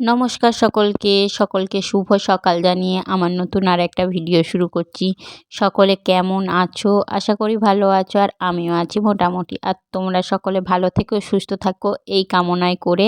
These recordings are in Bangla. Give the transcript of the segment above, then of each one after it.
নমস্কার সকলকে সকলকে শুভ সকাল জানিয়ে আমার নতুন আর একটা ভিডিও শুরু করছি। সকলে কেমন আছো? আশা করি ভালো আছো আর আমিও আছি মোটামুটি। আর তোমরা সকলে ভালো থেকো, সুস্থ থাকো, এই কামনায় করে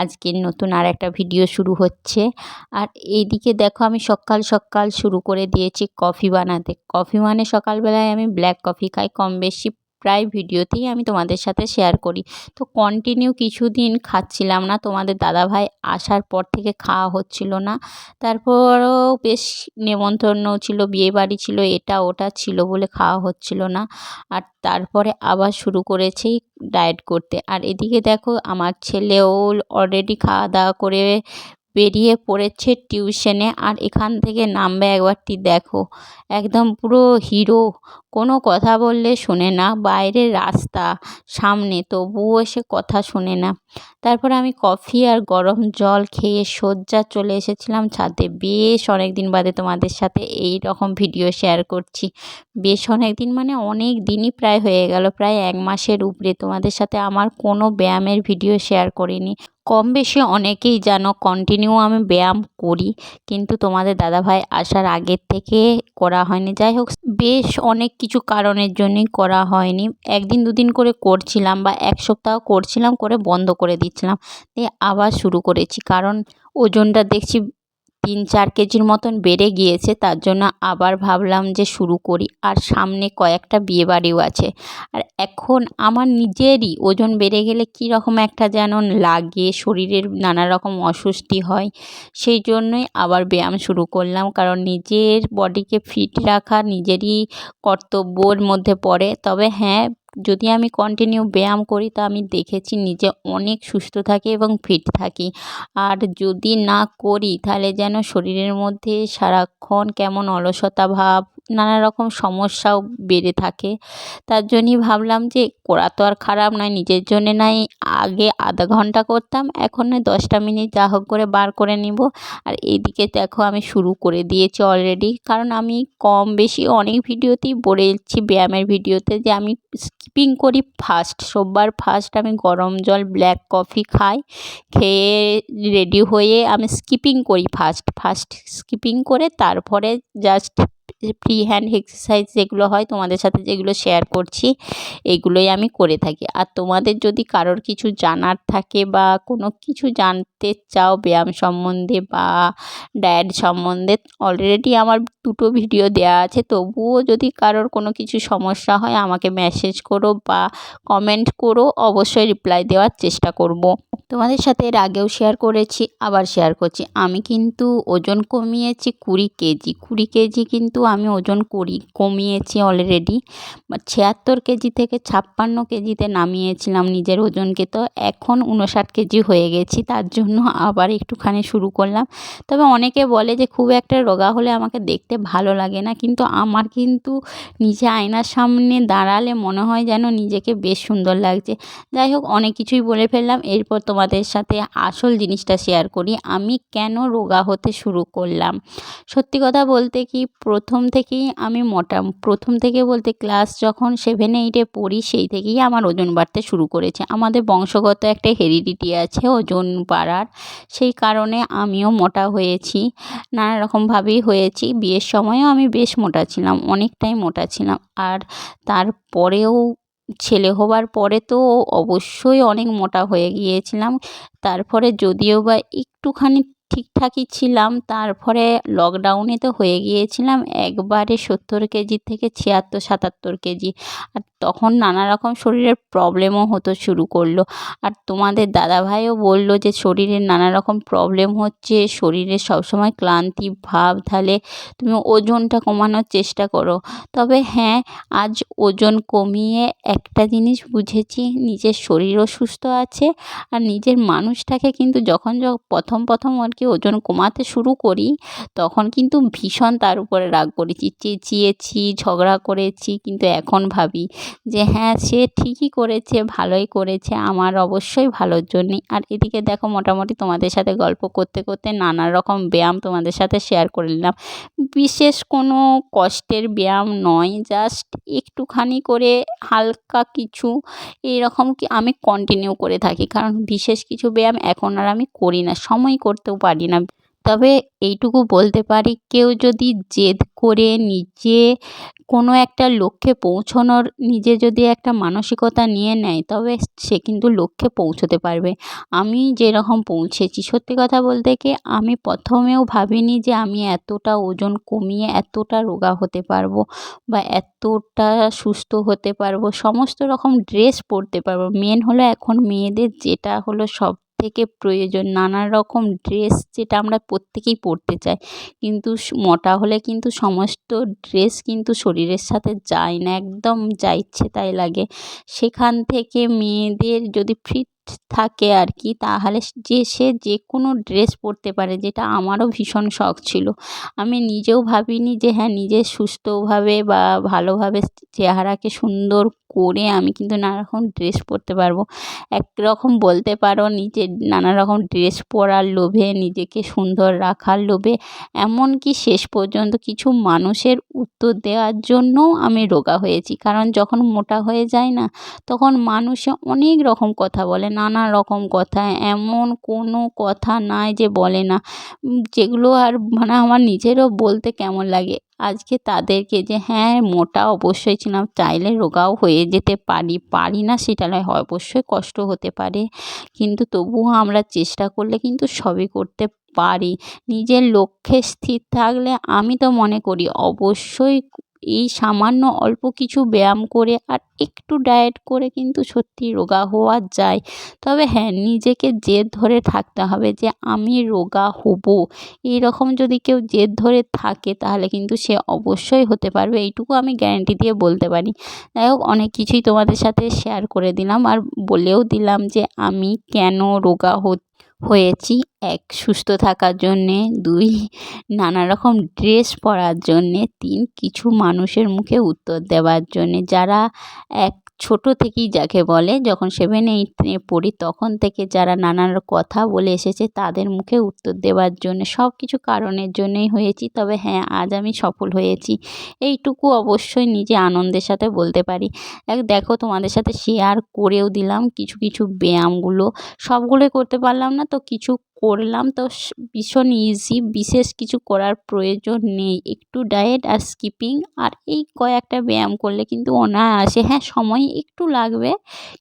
আজকের নতুন আর একটা ভিডিও শুরু হচ্ছে। আর এইদিকে দেখো আমি সকাল সকাল শুরু করে দিয়েছি কফি বানাতে। কফি মানে সকালবেলায় আমি ব্ল্যাক কফি খাই, কম বেশি প্রায় ভিডিওতেই আমি তোমাদের সাথে শেয়ার করি। তো কন্টিনিউ কিছুদিন খাচ্ছিলাম না। তোমাদের দাদাভাই আসার পর থেকে খাওয়া হচ্ছিল না। তারপরও বেশ নেমন্তন্ন ছিল, বিয়েবাড়ি ছিল, এটা ওটা ছিল বলে খাওয়া হচ্ছিল না। আর তারপরে আবার শুরু করেছি ডায়েট করতে। আর এদিকে দেখো, আমার ছেলেও অলরেডি খাওয়া দাওয়া করে বেরিয়ে পড়েছে টিউশনে আর এখান থেকে নামবে একবারটি দেখো। একদম পুরো হিরো। কোনো কথা বললে শোনে না। বাইরের রাস্তা, সামনে তবুও সে কথা শোনে না। তারপরে আমি কফি আর গরম জল খেয়ে শয্যা চলে এসেছিলাম ছাদে। বেশ অনেক দিন বাদে তোমাদের সাথে এই রকম ভিডিও শেয়ার করছি। বেশ অনেক দিন মানে অনেক দিনই প্রায় হয়ে গেল। প্রায় এক মাসের উপরে তোমাদের সাথে আমার কোনো ব্যায়ামের ভিডিও শেয়ার করিনি। কম বেশি অনেকেই জানো কন্টিনিউ আমি ব্যায়াম করি। কিন্তু তোমাদের দাদাভাই আসার আগের থেকে করা হয়নি। যাই হোক, বেশ অনেক কিছু কারণের জন্যই করা হয়নি। একদিন দুদিন করে করছিলাম বা এক সপ্তাহ করছিলাম, করে বন্ধ করে দিচ্ছিলাম। দিয়ে আবার শুরু করেছি। কারণ ওজনটা দেখছি তিন চার কেজির মতন বেড়ে গিয়েছে, তার জন্য আবার ভাবলাম যে শুরু করি। আর সামনে কয়েকটা বিয়েবাড়িও আছে। আর এখন আমার নিজেরই ওজন বেড়ে গেলে কী রকম একটা যেন লাগে, শরীরের নানা রকম অস্বস্তি হয়, সেই জন্যই আবার ব্যায়াম শুরু করলাম। কারণ নিজের বডিকে ফিট রাখা নিজেরই কর্তব্যর মধ্যে পড়ে। তবে হ্যাঁ যদি আমি কন্টিনিউ ব্যায়াম করি, তা আমি দেখেছি নিজে অনেক সুস্থ থাকি এবং ফিট থাকি। আর যদি না করি, তাহলে যেন শরীরের মধ্যে সারাক্ষণ কেমন অলসতা ভাব নানা রকম সমস্যাও বেড়ে থাকে। তার জন্যই ভাবলাম যে, করা তো আর খারাপ নয়, নিজের জন্যে নাই। আগে আধা ঘণ্টা করতাম, এখন নয় দশটা মিনিট যা হোক করে বার করে নিব। আর এইদিকে দেখো আমি শুরু করে দিয়েছি অলরেডি কারণ আমি কম বেশি অনেক ভিডিওতেই বলেছি ব্যায়ামের ভিডিওতে যে, আমি স্কিপিং করি ফার্স্ট সোমবার ফার্স্ট আমি গরম জল ব্ল্যাক কফি খাই, খেয়ে রেডি হয়ে আমি স্কিপিং করি ফার্স্ট ফার্স্ট স্কিপিং করে তারপরে জাস্ট ফ্রি হ্যান্ড এক্সারসাইজ যেগুলো হয় তোমাদের সাথে যেগুলো শেয়ার করছি, এগুলোই আমি করে থাকি। আর তোমাদের যদি কারোর কিছু জানার থাকে বা কোনো কিছু জানতে চাও ব্যায়াম সম্বন্ধে বা ডায়েট সম্বন্ধে অলরেডি আমার দুটো ভিডিও দেওয়া আছে। তবুও যদি কারোর কোনো কিছু সমস্যা হয় আমাকে মেসেজ করো বা কমেন্ট করো, অবশ্যই রিপ্লাই দেওয়ার চেষ্টা করব। তোমাদের সাথে এর আগেও শেয়ার করেছি, আবার শেয়ার করছি। আমি কিন্তু ওজন কমিয়েছি কুড়ি কেজি। কুড়ি কেজি কিন্তু আমি ওজন করি কমিয়েছি অলরেডি ছিয়াত্তর কেজি থেকে ছাপ্পান্ন কেজিতে নামিয়েছিলাম নিজের ওজনকে, তো এখন উনষাট কেজি হয়ে গেছি, তার জন্য আবার একটুখানি শুরু করলাম। তবে অনেকে বলে যে খুব একটা রোগা হলে আমাকে দেখতে ভালো লাগে না, কিন্তু আমার কিন্তু নিজে আয়নার সামনে দাঁড়ালে মনে হয় যেন নিজেকে বেশ সুন্দর লাগছে। যাই হোক, অনেক কিছুই বলে ফেললাম, এরপর তোমাদের সাথে আসল জিনিসটা শেয়ার করি, আমি কেন রোগা হতে শুরু করলাম। সত্যি কথা বলতে কি, প্রথম থেকেই আমি মোটা, প্রথম থেকে বলতে ক্লাস যখন সেভেন এইটে পড়ি, সেই থেকেই আমার ওজন বাড়তে শুরু করেছে। আমাদের বংশগত একটা হেরিডিটি আছে ওজন বাড়ার। সেই কারণে আমিও মোটা হয়েছি, নানা রকমভাবেই হয়েছি। বিয়ের সময়ও আমি বেশ মোটা ছিলাম, অনেকটাই মোটা ছিলাম। আর তারপরেও ছেলে হবার পরে তো অবশ্যই অনেক মোটা হয়ে গিয়েছিলাম। তারপরে যদিও বা একটুখানি ঠিকঠাকই ছিলাম। তারপরে লকডাউনে তো হয়ে গিয়েছিলাম একবারে সত্তর কেজি থেকে ছিয়াত্তর, সাতাত্তর কেজি। আর তখন নানা রকম শরীরের প্রবলেমও হতে শুরু করল। আর তোমাদের দাদাভাইও বলল যে শরীরের নানা রকম প্রবলেম হচ্ছে, শরীরে সবসময় ক্লান্তি ভাব, তাহলে তুমি ওজনটা কমানোর চেষ্টা করো। তবে হ্যাঁ আজ ওজন কমিয়ে একটা জিনিস বুঝেছি, নিজের শরীরও সুস্থ আছে আর নিজের মানুষটাকে কিন্তু যখন যখন প্রথম প্রথম আর কি ওজন কমাতে শুরু করি, তখন কিন্তু ভীষণ তার উপরে রাগ করেছি, চেঁচিয়েছি, ঝগড়া করেছি, কিন্তু এখন ভাবি যে হ্যাঁ সে ঠিকই করেছে, ভালোই করেছে, আমার অবশ্যই ভালোর জন্যই। আর এদিকে দেখো মোটামুটি তোমাদের সাথে গল্প করতে করতে নানা রকম ব্যায়াম তোমাদের সাথে শেয়ার করে নিলাম। বিশেষ কোনো কষ্টের ব্যায়াম নয় জাস্ট একটুখানি করে হালকা কিছু এইরকম কি আমি কন্টিনিউ করে থাকি। কারণ বিশেষ কিছু ব্যায়াম এখন আর আমি করি না, সময় করতেও পারি না। তবে এইটুকু বলতে পারি, কেউ যদি জেদ করে নিজে কোনো একটা লক্ষ্যে পৌঁছনোর, নিজে যদি একটা মানসিকতা নিয়ে নেয়, তবে সে কিন্তু লক্ষ্যে পৌঁছতে পারবে। আমি যেরকম পৌঁছেছি, সত্যি কথা বলতে কি, আমি প্রথমেও ভাবিনি যে আমি এতটা ওজন কমিয়ে এতটা রোগা হতে পারব বা এতটা সুস্থ হতে পারব। সমস্ত রকম ড্রেস পরতে পারব। মেন হলো এখন মেয়েদের যেটা হলো সব থেকে প্রয়োজন। নানা রকম ড্রেস যেটা আমরা প্রত্যেকেই পরতে চাই। কিন্তু মোটা হলে কিন্তু সমস্ত ড্রেস কিন্তু শরীরের সাথে যায় না, একদম যা ইচ্ছে তাই লাগে। সেখান থেকে মেয়েদের যদি ফিট থাকে আর কি তাহলে যে, সে যে কোনো ড্রেস পরতে পারে, যেটা আমারও ভীষণ শখ ছিল। আমি নিজেও ভাবিনি যে হ্যাঁ নিজে সুস্থভাবে বা ভালোভাবে চেহারাকে সুন্দর করে আমি কিন্তু নানা রকম ড্রেস পরতে পারব। একরকম বলতে পারো, নিজের নানা রকম ড্রেস পরার লোভে, নিজেকে সুন্দর রাখার লোভে, এমনকি শেষ পর্যন্ত কিছু মানুষের উত্তর দেওয়ার জন্যও আমি রোগা হয়েছি। কারণ যখন মোটা হয়ে যায় না, তখন মানুষে অনেক রকম কথা বলে নানা রকম কথা, এমন কোনো কথা নাই যে বলে না। যেগুলো আর মানে আমার নিজেরও বলতে কেমন লাগে? আজকে তাদেরকে যে হ্যাঁ মোটা অবশ্যই ছিলাম, চাইলে রোগাও হয়ে যেতে পারি পারি না সেটা নয়, অবশ্যই কষ্ট হতে পারে। কিন্তু তবুও আমরা চেষ্টা করলে কিন্তু সবই করতে পারি। নিজের লক্ষ্যে স্থির থাকলে আমি তো মনে করি, অবশ্যই এই সামান্য অল্প কিছু ব্যায়াম করে আর একটু ডায়েট করে কিন্তু সত্যি রোগা হওয়া যায়। তবে হ্যাঁ নিজেকে জেদ ধরে থাকতে হবে যে আমি রোগা হব। এইরকম যদি কেউ জেদ ধরে থাকে তাহলে কিন্তু সে অবশ্যই হতে পারবে। এইটুকু আমি গ্যারেন্টি দিয়ে বলতে পারি। যাই হোক, অনেক কিছুই তোমাদের সাথে শেয়ার করে দিলাম আর বলেও দিলাম যে আমি কেন রোগা হয়েছি এক সুস্থ থাকার জন্যে, দুই নানা রকম ড্রেস পরার জন্যে, তিন কিছু মানুষের মুখে উত্তর দেওয়ার জন্যে, যারা এক ছোটো থেকেই যাকে বলে, যখন সেভেন এইটে পড়ি, তখন থেকে যারা নানান কথা বলে এসেছে, তাদের মুখে উত্তর দেওয়ার জন্য সব কিছু কারণের জন্যই হয়েছি। তবে হ্যাঁ আজ আমি সফল হয়েছি। এইটুকু অবশ্যই নিজে আনন্দের সাথে বলতে পারি। এক দেখো, তোমাদের সাথে শেয়ার করেও দিলাম। কিছু কিছু ব্যায়ামগুলো, সবগুলোই করতে পারলাম না, তো কিছু করলাম তো ভীষণ ইজি বিশেষ কিছু করার প্রয়োজন নেই। একটু ডায়েট আর স্কিপিং আর এই কয়েকটা ব্যায়াম করলে কিন্তু অনায়াসে হ্যাঁ সময় একটু লাগবে,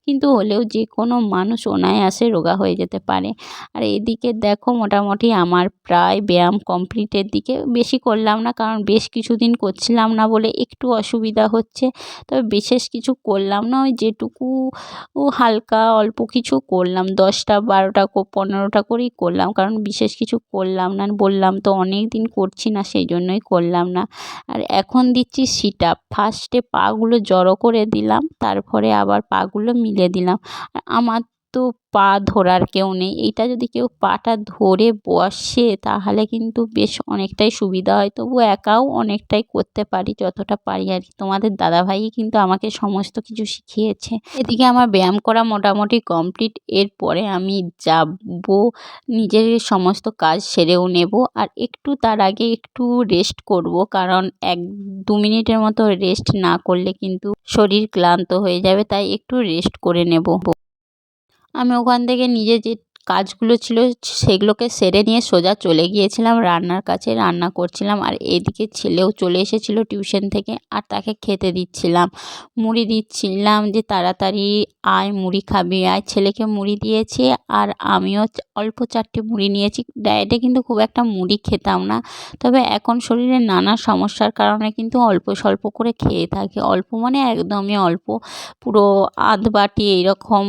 কিন্তু হলেও যে কোনো মানুষ অনায়াসে রোগা হয়ে যেতে পারে। আর এদিকে দেখো মোটামুটি আমার প্রায় ব্যায়াম কমপ্লিটের দিকে বেশি করলাম না, কারণ বেশ কিছুদিন করছিলাম না বলে একটু অসুবিধা হচ্ছে। তবে বিশেষ কিছু করলাম না, ওই যেটুকু হালকা অল্প কিছু করলাম, দশটা, বারোটা পনেরোটা করেই করলাম। কারণ বিশেষ কিছু করলাম না, বললাম তো অনেক দিন করছি না, সেই জন্যই করলাম না। আর এখন দিচ্ছি সিট আপ ফার্স্টে পাগুলো জড়ো করে দিলাম, তারপরে আবার পাগুলো মিলে দিলাম। আর আমার তো পা ধরার কেউ নেই। এইটা যদি কেউ পাটা ধরে বসে তাহলে কিন্তু বেশ অনেকটাই সুবিধা হয়। তবু একাও অনেকটাই করতে পারি, যতটা পারি আর কি। তোমাদের দাদাভাই কিন্তু আমাকে সমস্ত কিছু শিখিয়েছে। এদিকে আমার ব্যায়াম করা মোটামুটি কমপ্লিট। এরপরে আমি যাব, নিজের সমস্ত কাজ সেরেও নেব। আর একটু তার আগে একটু রেস্ট করব। কারণ এক দু মিনিটের মতো রেস্ট না করলে কিন্তু শরীর ক্লান্ত হয়ে যাবে। তাই একটু রেস্ট করে নেব। আমি ওখান থেকে নিজে যে কাজগুলো ছিল সেগুলোকে সেরে নিয়ে সোজা চলে গিয়েছিলাম রান্নার কাছে, রান্না করছিলাম। আর এদিকে ছেলেও চলে এসেছিল টিউশন থেকে আর তাকে খেতে দিচ্ছিলাম। মুড়ি দিচ্ছিলাম যে তাড়াতাড়ি আয়, মুড়ি খাবি, আয়। ছেলেকে মুড়ি দিয়েছি আর আমিও অল্প চারটে মুড়ি নিয়েছি। ডায়েটে কিন্তু খুব একটা মুড়ি খেতাম না। তবে এখন শরীরে নানা সমস্যার কারণে কিন্তু অল্প স্বল্প করে খেয়ে থাকি। অল্প মানে একদমই অল্প। পুরো আধ বাটি এইরকম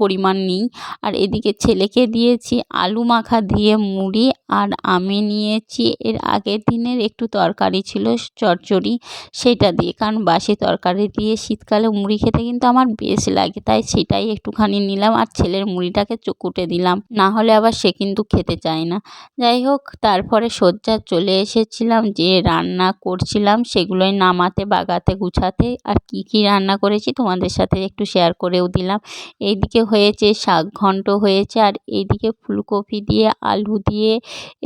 পরিমাণ নিই। আর এদিকে ছেলেকে দিয়েছি আলু মাখা দিয়ে মুড়ি আর আমি নিয়েছি। এর আগের দিনের একটু তরকারি ছিল চচ্চড়ি, সেটা দিয়ে। কারণ বাসি তরকারি দিয়ে শীতকালে মুড়ি খেতে কিন্তু আমার বেশ লাগে, তাই সেটাই একটুখানি নিলাম আর ছেলের মুড়িটাকে কুটে দিলাম। না হলে আবার সে কিন্তু খেতে চায় না। যাই হোক, তারপরে শয্যা চলে এসেছিলাম, যে রান্না করছিলাম সেগুলোই নামাতে, বাগাতে, গুছাতে আর কি কি রান্না করেছি তোমাদের সাথে একটু শেয়ার করেও দিলাম। এইদিকে হয়েছে, শাক ঘন্ট হয়েছে, আর এইদিকে ফুলকপি দিয়ে, আলু দিয়ে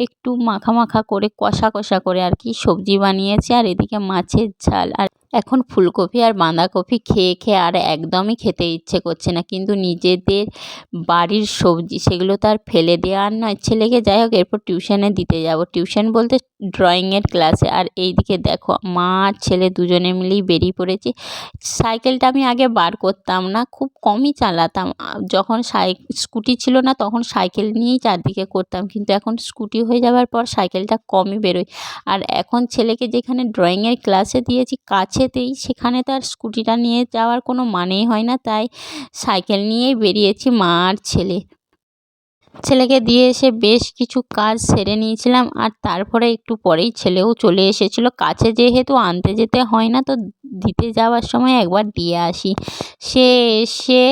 একটু মাখা মাখা করে, কষা কষা করে আর কি সবজি বানিয়েছে, আর এদিকে মাছের ঝাল। আর এখন ফুলকপি আর বাঁধাকপি খেয়ে খেয়ে আর একদমই খেতে ইচ্ছে করছে না। কিন্তু নিজেদের বাড়ির সবজি সেগুলো তো আর ফেলে দেওয়ার নয়। ছেলেকে যাই হোক, এরপর টিউশনে দিতে যাব। টিউশন বলতে ড্রয়িংয়ের ক্লাসে আর এইদিকে দেখো, মা আর ছেলে দুজনে মিলেই বেরিয়ে পড়েছি। সাইকেলটা আমি আগে বার করতাম না, খুব কমই চালাতাম। যখন সাই, স্কুটি ছিল না তখন সাইকেল নিয়েই চারদিকে করতাম। কিন্তু এখন স্কুটি হয়ে যাওয়ার পর সাইকেলটা কমই বেরোয়। আর এখন ছেলেকে যেখানে ড্রয়িংয়ের ক্লাসে দিয়েছি কাছেতেই সেখানে তার স্কুটিটা নিয়ে যাওয়ার কোনো মানেই হয় না। তাই সাইকেল নিয়েই বেরিয়েছি মা আর ছেলে। ছেলেকে দিয়ে এসে বেশ কিছু কাজ সেরে নিয়েছিলাম আর তারপরে একটু পরেই ছেলেও চলে এসেছিল। কাছে যেহেতু আনতে যেতে হয় না তো দিতে যাওয়ার সময় একবার দিয়ে আসি। সে এসে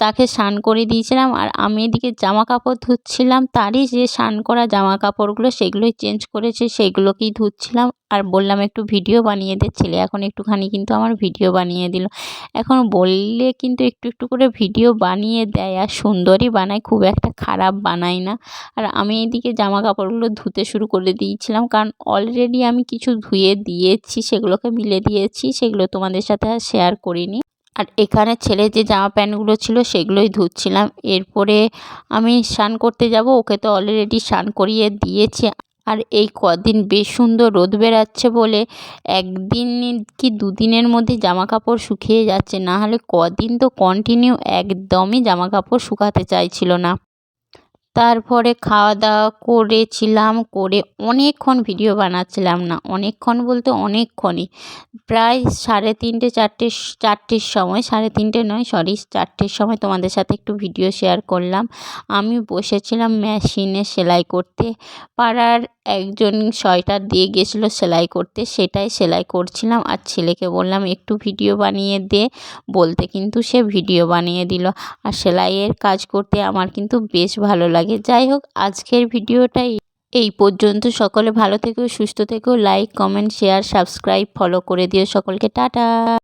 তাকে স্নান করে দিয়েছিলাম আর আমি এদিকে জামা কাপড় ধুচ্ছিলাম। তারই যে স্নান করা জামা কাপড়গুলো সেগুলোই চেঞ্জ করেছে, সেগুলোকেই ধুচ্ছিলাম। আর বললাম একটু ভিডিও বানিয়ে দে, ছেলে এখন একটুখানি কিন্তু আমার ভিডিও বানিয়ে দিল। এখন বললে কিন্তু একটু একটু করে ভিডিও বানিয়ে দেয় আর সুন্দরই বানায়, খুব একটা খারাপ বানায় না। আর আমি এদিকে জামা কাপড়গুলো ধুতে শুরু করে দিয়েছিলাম, কারণ অলরেডি আমি কিছু ধুয়ে দিয়েছি, সেগুলোকে মিলে দিয়েছি, সেগুলো তোমাদের সাথে আর শেয়ার করিনি। আর এখানে ছেলে যে জামা প্যান্টগুলো ছিল, সেগুলোই ধুচ্ছিলাম। এরপরে আমি স্নান করতে যাব, ওকে তো অলরেডি স্নান করিয়ে দিয়েছি। আর এই কদিন বেশ সুন্দর রোদ বেরাচ্ছে বলে একদিন কি দুদিনের মধ্যে জামা কাপড় শুকিয়ে যাচ্ছে, না হলে কদিন তো কন্টিনিউ একদমই জামা কাপড় শুকাতে চাইছিল না। তারপরে খাওয়া দাওয়া করেছিলাম, করে অনেকক্ষণ ভিডিও বানাচ্ছিলাম না, অনেকক্ষণ বলতে অনেকক্ষণই। প্রায় সাড়ে তিনটে, চারটে, চারটের সময়, সাড়ে তিনটে নয় সরি চারটের সময় তোমাদের সাথে একটু ভিডিও শেয়ার করলাম। আমি বসেছিলাম মেশিনে সেলাই করতে, পাড়ার একজন সোয়েটার দিয়ে গেছিল সেলাই করতে, সেটাই সেলাই করছিলাম আর ছেলেকে বললাম, একটু ভিডিও বানিয়ে দে। বলতে কিন্তু সে ভিডিও বানিয়ে দিল। আর সেলাইয়ের কাজ করতে আমার কিন্তু বেশ ভালো লাগে যাই হোক, আজকের ভিডিওটাই এই পর্যন্ত। সকলে ভালো থেকো, সুস্থ থেকো। Like comment share subscribe follow করে দিও সকলকে। টাটা!